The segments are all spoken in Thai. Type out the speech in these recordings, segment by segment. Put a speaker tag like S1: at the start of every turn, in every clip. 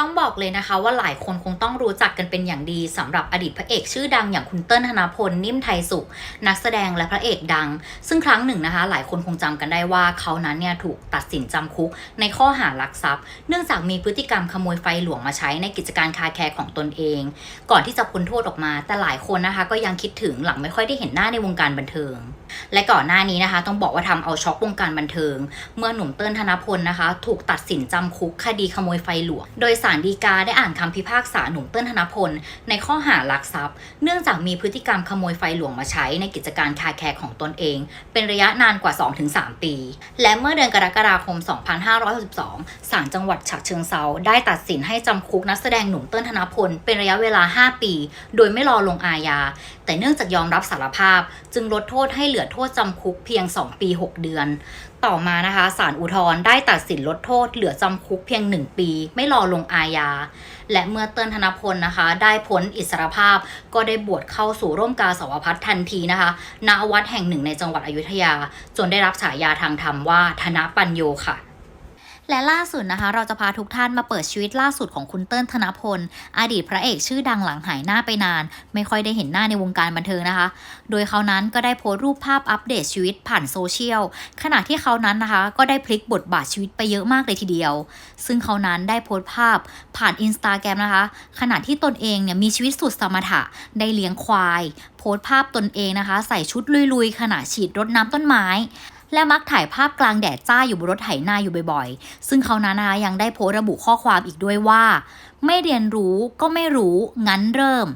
S1: ้องบอกเลยนะคะว่าหลายคนคงต้องรู้จักกันเป็นอย่างดีสำหรับอดีตพระเอกชื่อดังอย่างคุณเติ้ลธนพลนิ่มไทยสุข นักแสดงและพระเอกดัง ซึ่งครั้งหนึ่งนะคะ หลายคนคงจำกันได้ว่าเขานั้นเนี่ยถูกตัดสินจำคุกในข้อหารักทรัพย์ เนื่องจากมีพฤติกรรมขโมยไฟหลวงมาใช้ในกิจการคาแคร์ของตนเอง ก่อนที่จะพ้นโทษออกมา แต่หลายคนนะคะก็ยังคิดถึงหลังไม่ค่อยได้เห็นหน้าในวงการบันเทิง และก่อนหน้านี้นะคะ ต้องบอกว่าทำเอาช็อกวงการบันเทิง เมื่อหนุ่มเติ้ลธนพลนะคะ ถูกตัดสินจำคุกคดีขโมยไฟหลวง โดยสารดีกาได้อ่านคำพิพากษาหนุ่มเติ้ลธนพล ในข้อหารักทรัพย์ เนื่องจากมีพฤติกรรมขโมยไฟหลวงมาใช้ในกิจการคาแคร์ของตนเอง เป็นระยะนานกว่า 2-3 ปี และเมื่อเดือนกรกฎาคม 2562ศาลจังหวัดฉะเชิงเซาได้ตัดสินให้จำคุกนักแสดงหนุ่มเติ้ลธนพล เป็นระยะเวลา 5 ปี โดยไม่รอลงอาญาแต่เนื่องจากยอมรับสารภาพ จึงลดโทษให้เหลือโทษจำคุกเพียง 2 ปี 6 เดือน ต่อมานะคะศาลอุทธรณ์ได้ตัดสินลดโทษเหลือจำคุกเพียง 1 ปี ไม่รอลงอาญา และเมื่อเติ้ลธนพลนะคะ ได้พ้นอิสรภาพก็ได้บวชเข้าสู่ร่มกาสาวพัฒทันทีนะคะ ณวัดแห่งหนึ่งในจังหวัดอยุธยา จนได้รับฉายาทางธรรมว่าธนปัญโยค่ะ และล่าสุดนะคะ เราจะพาทุกท่านมาเปิดชีวิตล่าสุดของคุณเติ้ลธนพล อดีตพระเอกชื่อดังหลังหายหน้าไปนาน ไม่ค่อยได้เห็นหน้าในวงการบันเทิงนะคะ โดยเขานั้นก็ได้โพสต์รูปภาพอัปเดตชีวิตผ่านโซเชียลขณะที่เขานั้นนะคะ ก็ได้พลิกบทบาทชีวิตไปเยอะมากเลยทีเดียว ซึ่งเขานั้นได้โพสต์ภาพผ่านอินสตาแกรมนะคะ ขณะที่ตนเองเนี่ยมีชีวิตสุดสมถะได้เลี้ยงควาย โพสต์ภาพตนเองนะคะ ใส่ชุดลุยๆขณะฉีดรดน้ำต้นไม้ และมักถ่ายภาพกลางแดดจ้าอยู่บนรถไถนาอยู่บ่อยๆ ซึ่งเขานั้นนะคะยังได้โพสระบุข้อความอีกด้วยว่า ไม่เรียนรู้ก็ไม่รู้งั้นเริ่ม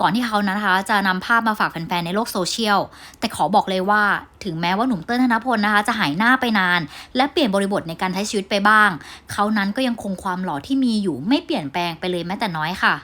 S1: ก่อนที่เขานั้นนะคะจะนำภาพมาฝากแฟนๆในโลกโซเชียล แต่ขอบอกเลยว่าถึงแม้ว่าหนุ่มเติ้ลธนพลนะคะจะหายหน้าไปนาน และเปลี่ยนบริบทในการใช้ชีวิตไปบ้าง เขานั้นก็ยังคงความหล่อที่มีอยู่ไม่เปลี่ยนแปลงไปเลยแม้แต่น้อยค่ะ